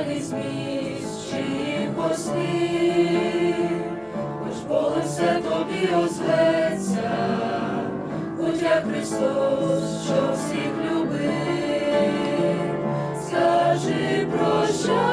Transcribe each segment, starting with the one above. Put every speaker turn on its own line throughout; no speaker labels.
прощальний зміст чи хоч болем все тобі озветься, будь як Христос, що всіх любив, скажи прощаю,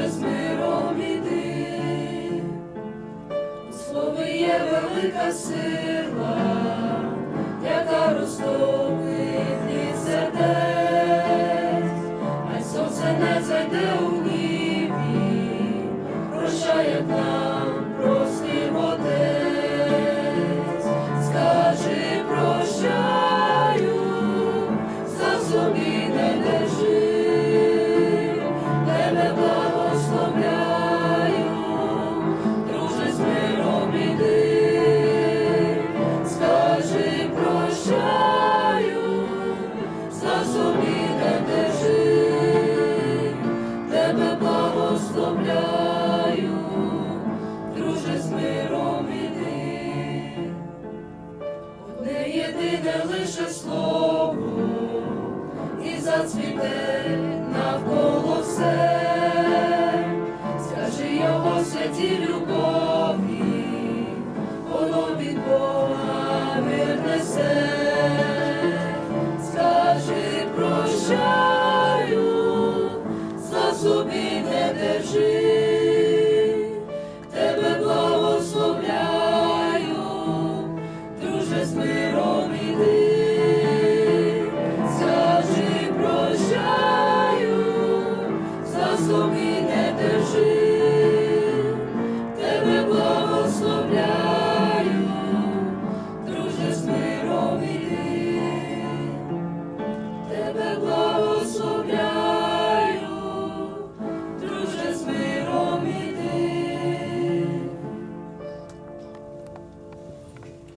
друже з миром іди. У слові є велика сила, яка розтопить від сердець, хай сонце не зайде у гніві, прощає нам простим отець, скажи прощаю, єдине лише слово, і зацвіте навколо все, скажи його святі любові, воно від Бога мир несе, скажи прощаю, за собі не держи,